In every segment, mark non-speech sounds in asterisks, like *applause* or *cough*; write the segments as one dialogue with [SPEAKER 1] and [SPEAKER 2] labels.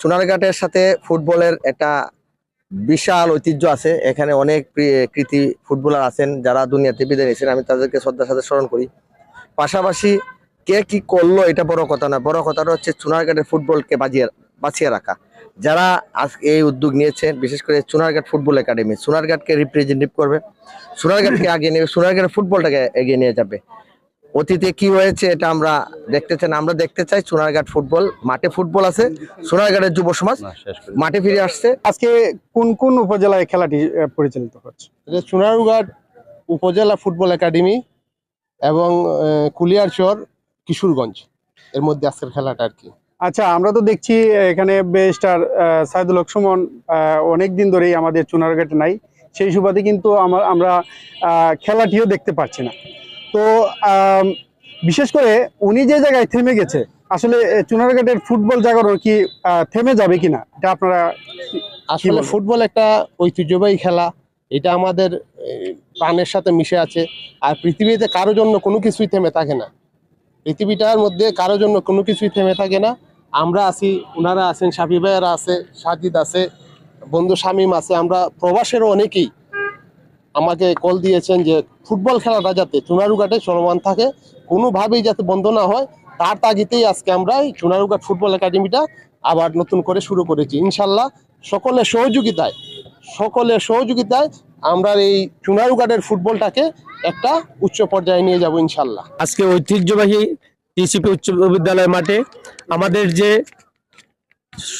[SPEAKER 1] সোনারঘাটের সাথে ফুটবলের একটা বিশাল ঐতিহ্য আছে। এখানে অনেক কৃতি ফুটবলার আছেন যারা দুনিয়াতে বিদায় নিয়েছেন আমি তাদেরকে শ্রদ্ধার সাথে স্মরণ করি। পাশাপাশি কে কি করল এটা বড় কথা না বড় কথাটা হচ্ছে সোনারঘাটের ফুটবলকে বাজিয়ে, বাঁচিয়ে রাখা। যারা আজ এই উদ্যোগ নিয়েছেন বিশেষ করে সোনারঘাট ফুটবল একাডেমি সোনারঘাটকে রিপ্রেজেন্টেটিভ করবে। সোনারঘাটকে *laughs* আগিয়ে নেবে সোনারঘাটের ফুটবলটাকে এগিয়ে নিয়ে যাবে। অতীতে কি হয়েছে এটা আমরা দেখতে চাই আমরা দেখতে চাই সোনারঘাট ফুটবল মাঠে ফুটবল আছে সোনারঘাটের যুব সমাজ মাঠে ফিরে আসছে।
[SPEAKER 2] আজকে কোন কোন উপজেলায় খেলাটি পরিচালিত হচ্ছে?
[SPEAKER 3] সোনারঘাট উপজেলা ফুটবল একাডেমি এবং আহ, কুলিয়ারচর কিশোরগঞ্জ। এর মধ্যে আজকের খেলাটা আর কি।
[SPEAKER 2] আচ্ছা আমরা তো দেখছি এখানে বেস্টার সাইদুল হক সুমন অনেক দিন ধরেই আমাদের চুনারঘাটে নাই। সেই সুবাদে কিন্তু আমার আমরা আহ, খেলাটিও দেখতে পাচ্ছি না। তো বিশেষ করে উনি যে জায়গায় থেমে গেছে আসলে চুনারঘাটের ফুটবল জাগরণ কি থেমে যাবে কিনা এটা আপনারা
[SPEAKER 3] আসলে ফুটবল একটা ঐতিহ্যবাহী খেলা এটা আমাদের প্রাণের সাথে মিশে আছে আর পৃথিবীতে কারও জন্য কোনো কিছুই থেমে থাকে না। পৃথিবীটার মধ্যে কারও জন্য কোনো কিছুই থেমে থাকে না আমরা আছি ওনারা আছেন, সাফি ভাইয়ারা আছে, সাজিদ আছে, বন্ধু শামীম আছে, আমরা প্রবাসেরও অনেকেই আমাকে কল দিয়েছেন যে ফুটবল খেলাটা যাতে চুনারুঘাটে চলমান থাকে, কোনোভাবেই যাতে বন্ধ না হয়, তার তাগিতেই আজকে আমরা এই চুনারুঘাট ফুটবল একাডেমিটা আবার নতুন করে শুরু করেছি। ইনশাল্লাহ সকলের সহযোগিতায় সকলের সহযোগিতায় আমরা এই চুনারুঘাটের ফুটবলটাকে একটা উচ্চ পর্যায়ে নিয়ে যাব ইনশাল্লাহ।
[SPEAKER 4] আজকে ঐতিহ্যবাহী টিসিপি উচ্চ বিদ্যালয় মাঠে। আমাদের যে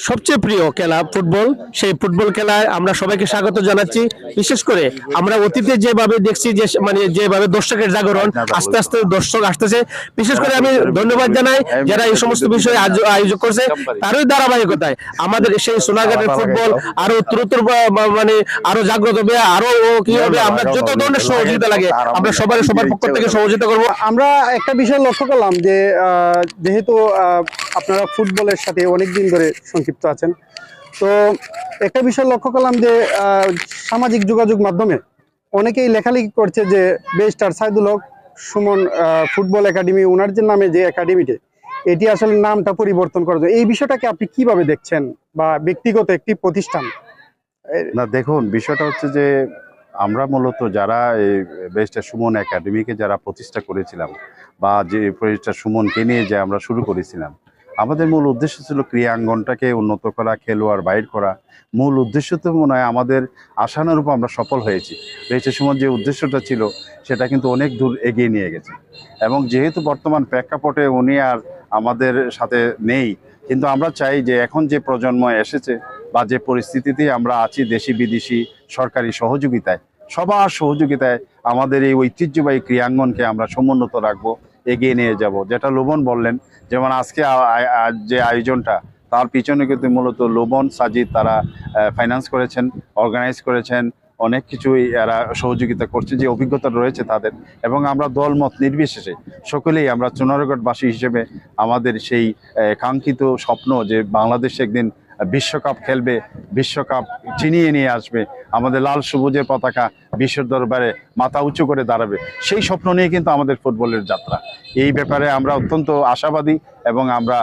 [SPEAKER 4] সবচেয়ে প্রিয় খেলা ফুটবল, সেই ফুটবল খেলায় আমরা সবাইকে স্বাগত জানাচ্ছি। বিশেষ করে আমরা অতীতে যেভাবে দেখছি যে মানে যেভাবে দর্শকের জাগরণ আস্তে আস্তে দর্শক আসতেছে, বিশেষ করে আমি ধন্যবাদ জানাই যারা এই সমস্ত বিষয়ে আয়োজন করছে, তারই ধারাবাহিকতায় আমাদের সেই সোনাঘাটের ফুটবল আরও উত্তরোত্তর মানে আরও জাগ্রত হবে, আরও কি হবে, আমরা যত ধরনের সহযোগিতা লাগে, আমরা সবার সবার পক্ষ থেকে সহযোগিতা করব।
[SPEAKER 2] আমরা একটা বিষয় লক্ষ্য করলাম যে যেহেতু আপনারা ফুটবলের সাথে অনেক দিন ধরে সংক্ষিপ্ত আছেন। তো একটা বিষয় লক্ষ্য করলাম যে সামাজিক যোগাযোগ মাধ্যমে অনেকেই লেখালেখি করছে যে বেস্টার সাইদুল হক, সুমন ফুটবল একাডেমি ওনার যে নামে যে একাডেমিতে এটি আসলে নামটা পরিবর্তন করা যায় এই বিষয়টাকে আপনি কীভাবে দেখছেন বা ব্যক্তিগত একটি প্রতিষ্ঠান?
[SPEAKER 5] না, দেখুন, বিষয়টা হচ্ছে যে, আমরা মূলত যারা এই বেস্টার সুমন একাডেমিকে যারা প্রতিষ্ঠা করেছিলাম বা যে প্রতিষ্ঠা সুমনকে নিয়ে যে আমরা শুরু করেছিলাম আমাদের মূল উদ্দেশ্য ছিল ক্রীড়াঙ্গনটাকে উন্নত করা, খেলোয়াড় বাইর করা। মূল উদ্দেশ্য তো মনে হয় আমাদের আশানুরূপ আমরা সফল হয়েছি। বেস্টার সময় যে উদ্দেশ্যটা ছিল, সেটা কিন্তু অনেক দূর এগিয়ে নিয়ে গেছে। এবং যেহেতু বর্তমান প্রেক্ষাপটে উনি আর আমাদের সাথে নেই, কিন্তু আমরা চাই যে এখন যে প্রজন্ম এসেছে বা যে পরিস্থিতিতে আমরা আছি দেশি বিদেশি সরকারি সহযোগিতায়, সবার সহযোগিতায় আমাদের এই ঐতিহ্যবাহী ক্রিয়াঙ্গনকে আমরা সমুন্নত রাখব। এগিয়ে নিয়ে যাব। যেটা লোবন বললেন, যেমন আজকে যে আয়োজনটা, তার পিছনে কিন্তু মূলত লোবন, সাজিদ তারা ফাইন্যান্স করেছেন অর্গানাইজ করেছেন, অনেক কিছুই এরা সহযোগিতা করছে, যে অভিজ্ঞতা রয়েছে তাদের। এবং আমরা দলমত নির্বিশেষে সকলেই আমরা চুনারগড়বাসী হিসেবে আমাদের সেই কাঙ্ক্ষিত স্বপ্ন যে বাংলাদেশ একদিন বিশ্বকাপ খেলবে, বিশ্বকাপ চিনিয়ে নিয়ে আসবে আমাদের লাল সবুজের পতাকা বিশ্বের দরবারে মাথা উঁচু করে দাঁড়াবে। সেই স্বপ্ন নিয়ে কিন্তু আমাদের ফুটবলের যাত্রা। এই ব্যাপারে আমরা অত্যন্ত আশাবাদী এবং আমরা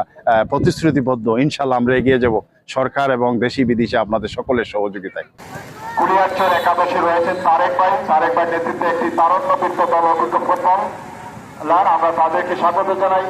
[SPEAKER 5] প্রতিশ্রুতিবদ্ধ। ইনশাল্লাহ আমরা এগিয়ে যাব। সরকার এবং দেশি বিদেশে আপনাদের সকলের সহযোগিতায়।
[SPEAKER 6] রয়েছেন তারেক ভাই। তারেক ভাই নেতৃত্বে একটি দল। অভিজ্ঞ আমরা তাদেরকে স্বাগত জানাই।